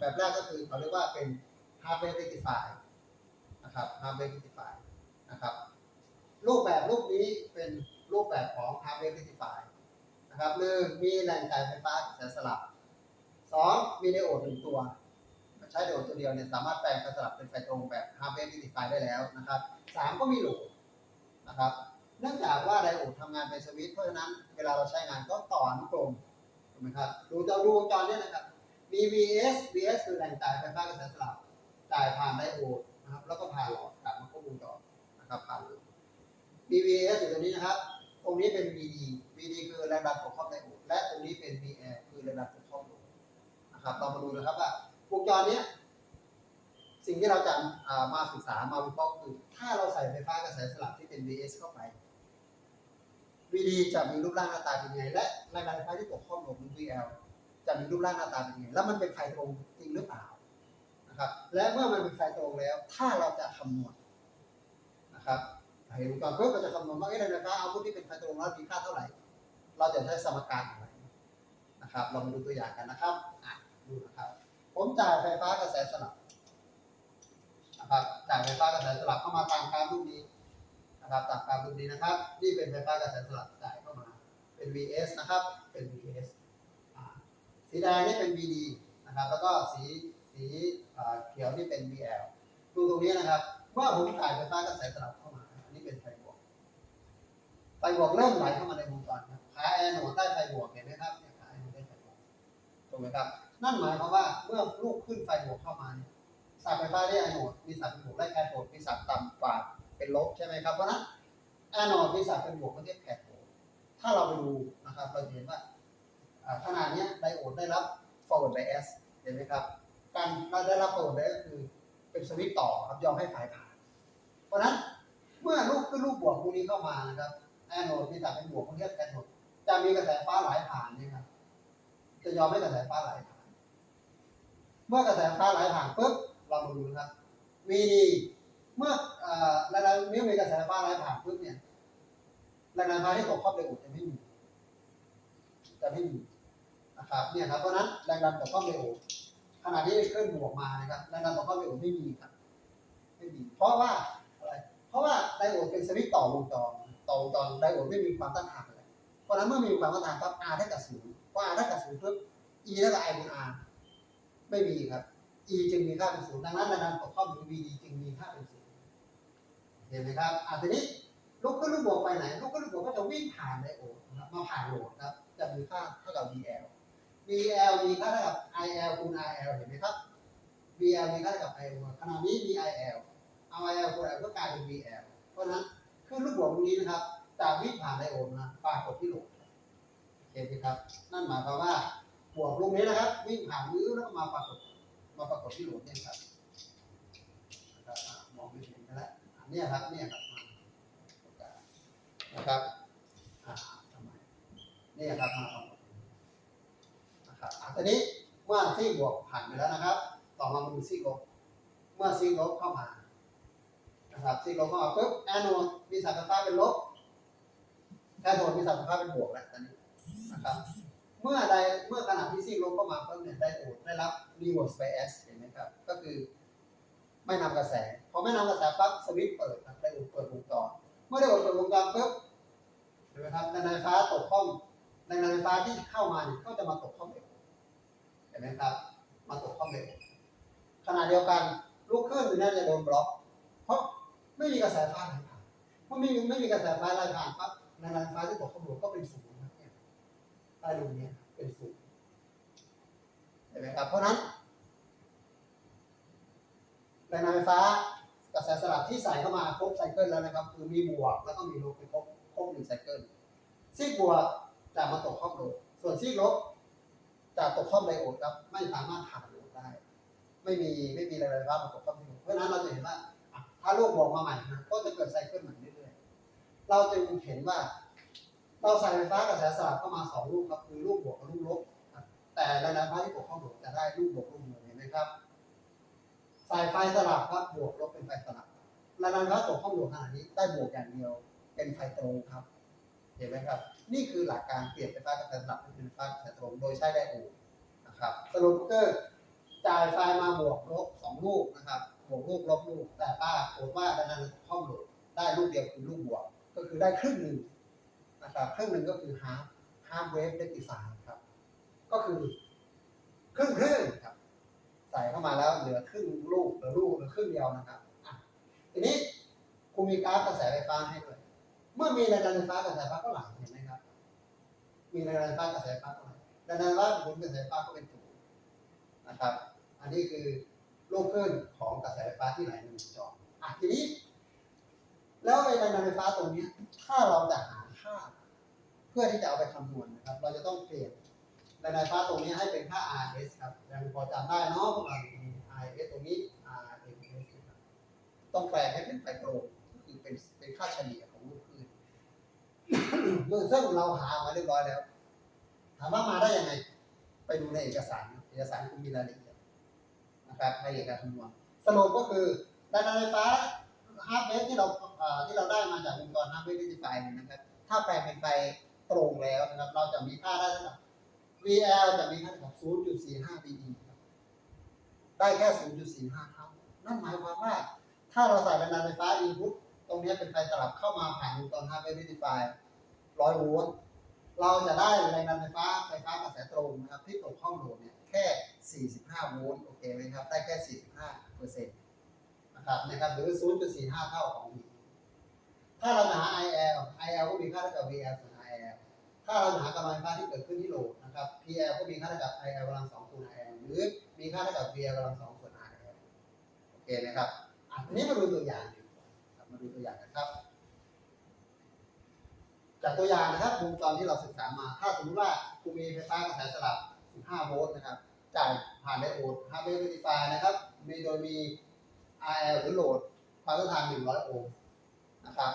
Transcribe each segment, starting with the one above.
แบบแรกก็คือเขาเรียกว่าเป็น hardware rectifier นะครับ hardware rectifier นะครับ รูปแบบรูปนี้เป็นรูปแบบของ hardware rectifier นะครับหนึ่งมีแหล่งจ่ายไฟฟ้ากระแสสลับสองมีไดโอดหนึ่งตัว ใช้ไดโอดตัวเดียวเนี่ยสามารถแปลงไฟสลับเป็นไฟตรงแบบ hardware rectifier ได้แล้วนะครับสามก็มีโหลดนะครับเนื่องจากว่าไดโอดทำงานเป็นสวิตช์เพราะฉะนั้นเวลาเราใช้งานก็ต่ออนุกรมถูกไหมครับดูจะดูวงจรเนี่ยนะครับ มี VS VS คือแหล่งจ่ายไฟฟ้ากระแสสลับจ่ายผ่านไดโอดนะครับ แล้วก็ผ่านหลอดกลับมาควบวงจรนะครับผ่านหลอดมี VS อยู่ตรงนี้นะครับ ตรงนี้เป็น VD VD คือแรงดันตกครอบไดโอดและตรงนี้เป็น VL คือแรงดันตกครอบโหลดนะครับเรามาดูนะครับว่าวงจรเนี้ยสิ่งที่เราจะมาศึกษามาวิเคราะห์คือถ้าเราใส่ไฟฟ้ากระแสสลับที่เป็น VS เข้าไป VD จะมีรูปร่างหน้าตาเป็นไง และแรงดันไฟฟ้าที่ตกครอบโหลดหรือ VL จะมีรูปร่างหน้าตาเป็นยังไงแล้วมันเป็นไฟตรงจริงหรือเปล่านะครับ และเมื่อมันเป็นไฟตรงแล้ว ถ้าเราจะคำนวณนะครับเห็นก่อนเพื่อจะคำนวณว่าเอ๊ะแรงไฟฟ้าเอาพุทที่เป็นไฟตรงแล้วมีค่าเท่าไหร่ เราจะใช้สมการอะไรนะครับ เรามาดูตัวอย่างกันนะครับอะดูนะครับ ผมจ่ายไฟฟ้ากระแสสลับนะครับจ่ายไฟฟ้ากระแสสลับเข้ามาตามกราฟรูปนี้นะครับตามกราฟรูปนี้นะครับ นี่เป็นไฟฟ้ากระแสสลับจ่ายเข้ามาเป็น VS นะครับเป็น VS สีแดงนี่เป็น VD นะครับ แล้วก็สีสีเขียวนี่เป็น VL ดูตรงนี้นะครับเมื่อผมจ่ายไฟฟ้ากระแสสลับเข้ามา อันนี้เป็นไฟบวก ไฟบวกเริ่มไหลเข้ามาในวงจรครับขาแอนโหนดได้ไฟบวกเห็นไหมครับเนี่ยขาแอนโหนดได้ไฟบวกถูกไหมครับ นั่นหมายความว่าเมื่อลูกขึ้นไฟบวกเข้ามาเนี่ยสายไฟฟ้าได้แอนโหนดมีสายเป็นบวกได้แคโทดมีสายต่ำกว่าเป็นลบใช่ไหมครับ เพราะนั้นแอนโหนดมีสายเป็นบวกก็เรียกแคโทดถ้าเราไปดูนะครับเราจะเห็นว่า ขนาดนี้ไดโอดได้รับ forward bias เห็นไหมครับ การเราได้รับ forward bias ก็คือเป็นสวิตต่อครับยอมให้ไฟผ่าน เพราะนั้นเมื่อลูกขึ้นลูกบวกพวกนี้เข้ามานะครับแอนโนดมีสายเป็นบวกเขาเรียกแคโทดจะมีกระแสฟ้าไหลผ่านนี่ครับจะยอมให้กระแสฟ้าไหลผ่าน เมื่อกระแสฟ้าไหลผ่านปุ๊บเรามาดูนะครับ VD เมื่อแรงดันเมื่อมีกระแสฟ้าไหลผ่านปุ๊บเนี่ยแรงดันไฟที่ตกครอบไดโอดจะไม่มีจะไม่มี ครับเนี่ยครับเพราะนั้นแรงดันตกครอบไดโอดขณะที่เคลื่อนบวกมานะครับแรงดันตกครอบไดโอดไม่มีครับไม่มีเพราะว่าอะไรเพราะว่าไดโอดเป็นสวิตช์ต่อวงจรต่อวงจรไดโอดไม่มีความต้านทานอะไรเพราะนั้นเมื่อมีความต้านทานปั๊บ R เท่ากับศูนย์เพราะ R เท่ากับศูนย์ปุ๊บ E เท่ากับ I บน R ไม่มีครับ E จึงมีค่าเป็นศูนย์ดังนั้นแรงดันตกข้อมูล VD จึงมีค่าเป็นศูนย์เห็นไหมครับอะทีนี้ลูกขึ้นลูกบวกไปไหนลูกขึ้นลูกบวกก็จะวิ่งผ่านไดโอดนมาผ่านโหลดครับจะมีค่าเท่ากับ VL VL มีค่าเท่ากับ IL คูณ IL เห็นไหมครับ VL มีค่าเท่ากับ IL ขณะนี้มี IL เอา IL คูณ IL ก็กลายเป็น VL เพราะฉะนั้นขึ้นลูกบวกตรงนี้นะครับจะวิ่งผ่านไดโอดมาปรากฏที่หลดเห็นไหมครับ นั่นหมายความว่าบวกลูกนี้นะครับ วิ่งผ่านนิ้วแล้วก็มาปรากฏมาปรากฏที่หลดเนี่ยครับนะครับมองไม่เห็นกันแล้วนเนี้ยครับเนี่ยครับนะครับทำไมเนี่ยครับมา ปรากฏนะครับอะตอนนี้เมื่อซีกบวกผ่านไปแล้วนะครับ ต่อมามาดูซีกลบเมื่อซีกลบเข้ามานะครับซีกลบเข้ามาปุ๊บแอนโนดมีสายไฟฟ้าเป็นลบแอนโนดมีสายไฟฟ้าเป็นบวกแล้วตอนนี้นะครับเมื่อใดเมื่อขณะที่ซีกลบเข้ามาเพิ่มเนี่ยไดโอดได้รับ reverse bias เห็นไหมครับ ก็คือไม่นำกระแส พอไม่นำกระแสปั๊บสวิตช์เปิดไดโอดเปิดวงจรเมื่อไดโอดเปิดวงจรปุ๊บเห็นไหมครับแรงไฟฟ้าตกข้อมแรงดันไฟฟ้าที่เข้ามาเนี่ยก็จะมาตกข้อมไดโอดเห็น ไหมครับ มาตกข้อมไดโอดขณะเดียวกันลูกคลื่นตัวนี้จะโดนบล็อก เพราะไม่มีกระแสไฟไหลผ่านเมื่อไม่มีไม่มีกระแสไฟไหลผ่านปั๊บแรงดันไฟฟ้าที่ตกข้อมไดโอก็เป็นศูนย์ครับเนี่ยใต้รูนี้เป็นศูนย์เห็นไหมครับ เพราะนั้นแรงดันไฟฟ้ากระแสสลับที่ใส่เข้ามาครบไซเคิลแล้วนะครับ คือมีบวกแล้วก็มีลบเป็นครบครบหนึ่งไซเคิลซีกบวกจะมาตกข้อมโหลดส่วนซีกลบ จะตกข้อมไดโอดครับ ไม่สามารถผ่านโหลดได้ ไม่มีไม่มีแรงไฟฟ้ามาตกข้อมไดโอดเพราะฉะนั้นเราจะเห็นว่าถ้าลูกบวกมาใหม่นะก็จะเกิดไซเคิลใหม่เรื่อยๆเราจึงเห็นว่า เราใส่ไฟฟ้ากระแสสลับเข้ามาสองลูกครับคือลูกบวกกับลูกลบแต่แรงดันไฟที่ตกข้าโหลดจะได้ลูกบวกลูกลบเห็นไหมครับใส่ไฟสลับครับบวกลบเป็นไฟสลับแรงดันไฟตกข้าโหลดขนาดนี้ได้บวกอย่างเดียวเป็นไฟตรงครับ เห็นไหมครับ นี่คือหลักการเปลี่ยนไฟฟ้ากระแสสลับเป็นไฟฟ้ากระแสตรงโดยใช้ไดโอดนะครับสรุปก็คือจ่ายไฟมาบวกลบสองลูกนะครับบวกลูกลบลูกแต่ป้าโกรธว่าดังนั้นห้องโหลดได้ลูกเดียวคือลูกบวก ก็คือได้ครึ่งหนึ่งนะครับครึ่งหนึ่งก็คือ half half wave rectifier ครับ ก็คือครึ่งครึ่งครับ ใส่เข้ามาแล้วเหลือครึ่งลูกเหลือลูกเหลือครึ่งเดียวนะครับอะทีนี้ครูมีกราฟกระแสไฟฟ้าให้ด้วย เมื่อมีแรงดันไฟฟ้ากระแสไฟฟ้าก็ไหลเห็นไหมครับ มีแรงดันไฟฟ้ากระแสไฟฟ้าก็ไหลแรงดันไฟฟ้าผลกระแสไฟฟ้าก็เป็นศูนย์นะครับ อันนี้คือโลูกคลื่นของกระแสไฟฟ้าที่ไหลในวงจรอะทีนี้ แล้วไอ้แรงดันไฟฟ้าตรงนี้ถ้าเราจะหาค่า เพื่อที่จะเอาไปคำนวณนะครับ เราจะต้องเปลี่ยนแรงดันไฟฟ้าตรงนี้ให้เป็นค่า RS ครับยังพอจำได้เนาะพวกเรามี RS ตรงนี้ RS ต้องแปลงให้เป็นไฟกรก็คือเป็นเป็นค่าเฉลี่ยของลูกคลื่น โดยซึ่งเราหามาเรียบร้อยแล้ว ถามว่ามาได้ยังไง ไปดูในเอกสารเอกสารคุณมีรายละเอียดนะครับในเอกการคำนวณสรุปก็คือแรงดันไฟฟ้าฮาร์ดเวฟที่เราที่เราได้มาจากวงจรฮาร์ดเวฟที่ไฟเนี่ยนะครับ ถ้าแปลงเป็นไฟตรงแล้วนะครับ เราจะมีค่าได้เท่ากับ VL จะมีค่าเท่ากับ0.45 dB ครับได้แค่ 0.45 เท่า นั่นหมายความว่า ถ้าเราใส่แรงดันไฟฟ้า input ตรงนี้เป็นไฟตลับเข้ามาผ่านวงจรฮาร์ดเวฟที่ไฟ 100โวลต์เราจะได้แรงดันไฟฟ้าไฟฟ้ากระแสตรงนะครับที่ตกห้องโหลดเนี่ยแค่ 45 โวลต์โอเคไหมครับ ได้แค่ 45เปอร์เซ็นต์นะครับนะครับหรือ 0.45 เท่าของ V ถ้าเราหา IL IL ก็มีค่าเท่ากับ VL ส่วน IL ถ้าเราหากำลังไฟฟ้าที่เกิดขึ้นที่โหลดนะครับ PL ก็มีค่าเท่ากับ IL กำลังสองคูณ IL หรือมีค่าเท่ากับ VL กำลังสองส่วน IL โอเคไหมครับอะทีนี้มาดูตัวอย่างดีกว่ามาดูตัวอย่างกันครับ จากตัวอย่างนะครับวงจรที่เราศึกษามา ถ้าสมมติว่าคุณมีไฟฟ้ากระแสสลับ 15 โวลต์นะครับ จ่ายผ่านไดโอดฮาร์เวย์เรติฟายนะครับ มีโดยมี RL หรือโหลดความต้านทาน 100 โอห์มนะครับ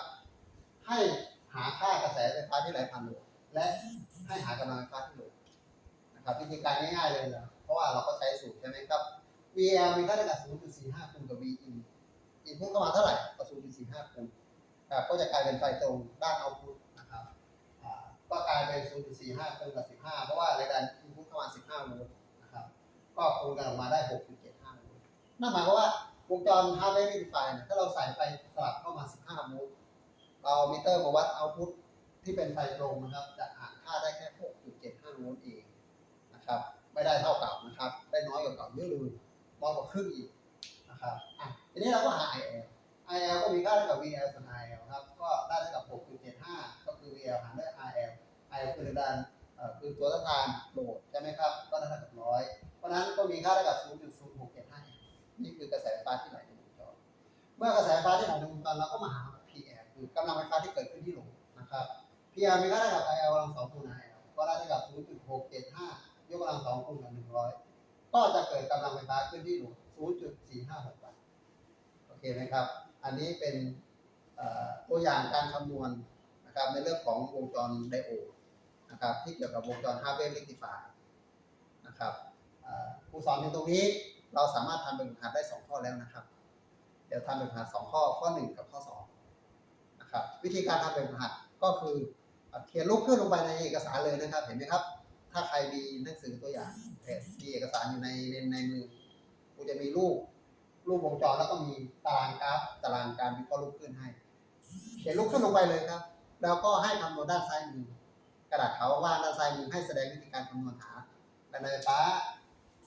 ให้หาค่ากระแสไฟฟ้าที่ไหลผ่านโหลด และให้หากำลังไฟฟ้าที่โหลดนะครับวิธีการง่ายๆเลยนะเพราะว่าเราก็ใช้สูตรใช่ไหมครับ VL มีค่าเท่ากับ0.45คูณกับ Vin อินพุตเข้ามาเท่าไหร่ก็0.45คูณครับก็จะกลายเป็นไฟตรงด้านเอาพุตนะครับอ่า ก็กลายเป็น 0.45คูณกับ 15 เพราะว่าแรงดันอินพุตเข้ามา15โวลต์นะครับ ก็คูณกันออกมาได้ 6.75โวลต์นั่นหมายความว่าวงจร h a r v e s t rectifier เนี่ยถ้าเราใส่ไฟสลับเข้ามา 15โวลต์เราเอามิเตอร์มาวัดเอาพุตที่เป็นไฟตรงนะครับ จะอ่านค่าได้แค่ 6.75โวลต์เองนะครับ ไม่ได้เท่าเกับนะครับ ได้น้อยกว่าเก่าเยอะเลยน้อยกว่าครึ่งอีกนะครับอะทีนี้เราก็หา IL IL ก็มีค่าเท่ากับ VL ส่วน IL ครับ ก็ได้เท่ากับ 6.75 QL หารด้วย RL IL คือดันเอ่อคือตัวต้านทานโหลดใช่ไหมครับก็ได้เท่ากับร้อยเพราะนั้นก็มีค่าเท่ากับ 0.0675 นี่คือกระแสไฟฟ้าที่ไหลในวงจรเมื่อกระแสไฟฟ้าที่ไหลในวงจรเราก็มาหา PR คือกำลังไฟฟ้าที่เกิดขึ้นที่โหลดนะครับ PR มีค่าเท่ากับ IL กำลังสองคูณ IL ก็ได้เท่ากับ 0.675 ยกกำลังสองคูณกับ100 ก็จะเกิดกำลังไฟฟ้าขึ้นที่โหลด 0.456 วัตต์โอเคไหมครับ อันนี้เป็นตัวอย่างการคำนวณ นะครับในเรื่องของวงจรไดโอดนะครับที่เกี่ยวกับวงจร Harvest Rectifier นะครับครูสอนในตรงนี้เราสามารถทำเป็นหัดได้สองข้อแล้วนะครับ เดี๋ยวทำเป็นหัดสองข้อข้อหนึ่งกับข้อสองนะครับวิธีการทำเป็นหัดก็คือเขียนรูปขึ้นลงไปในเอกสารเลยนะครับ เห็นไหมครับ ถ้าใครมีหนังสือตัวอย่างมีเอกสารอยู่ในในในมือครูจะมีรูปรูปวงจรแล้วก็มีตารางกราฟตารางการวิเคราะห์ลูกขึ้นให้ เขียนลูกขึ้นลงไปเลยครับ แล้วก็ให้คำนวณด้านซ้ายมือกระดาษเขาว่าด้านซ้ายมือให้แสดงวิธีการคำนวณหาแรงดันไฟฟ้า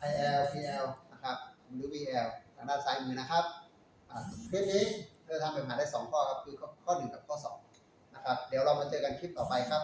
IL PL นะครับหรือ VL ทางด้านซ้ายมือนะครับคลิปนี้เธอทำแบบหาได้สองข้อครับ คือข้อข้อหนึ่งกับข้อสองนะครับ เดี๋ยวเรามาเจอกันคลิปต่อไปครับ